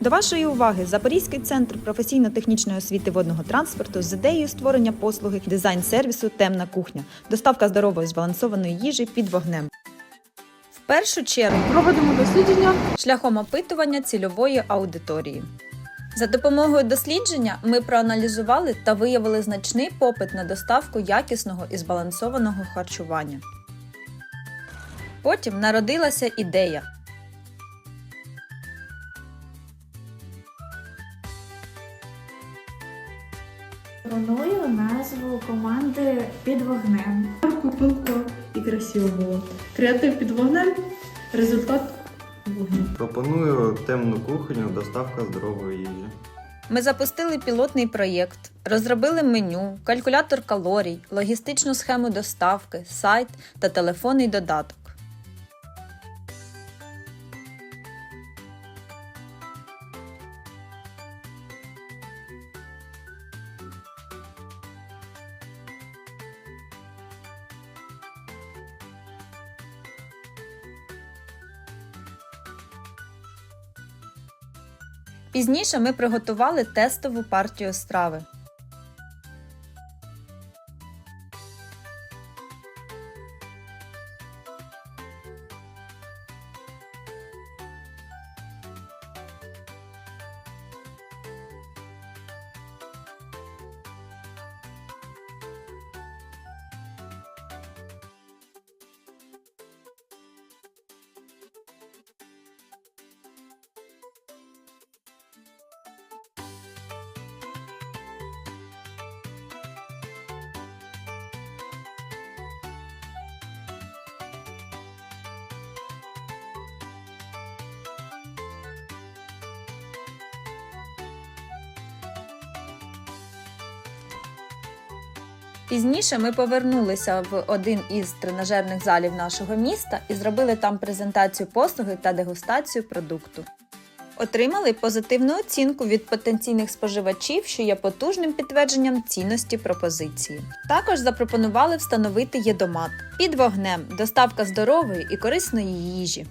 До вашої уваги Запорізький центр професійно-технічної освіти водного транспорту з ідеєю створення послуги дизайн-сервісу Темна кухня, доставка здорової збалансованої їжі під вогнем. В першу чергу Проводимо дослідження. шляхом опитування цільової аудиторії. За допомогою дослідження ми проаналізували та виявили значний попит на доставку якісного і збалансованого харчування. Потім народилася ідея. Пропоную назву команди під вогнем. Пилко і красиво було. Креатив під вогнем, результат вогню. Пропоную темну кухню, доставка здорової їжі. Ми запустили пілотний проєкт, розробили меню, калькулятор калорій, логістичну схему доставки, сайт та телефонний додаток. Пізніше ми приготували тестову партію страви. Пізніше ми повернулися в один із тренажерних залів нашого міста і зробили там презентацію послуги та дегустацію продукту. Отримали позитивну оцінку від потенційних споживачів, що є потужним підтвердженням цінності пропозиції. Також запропонували встановити єдомат під вогнем, доставка здорової і корисної їжі.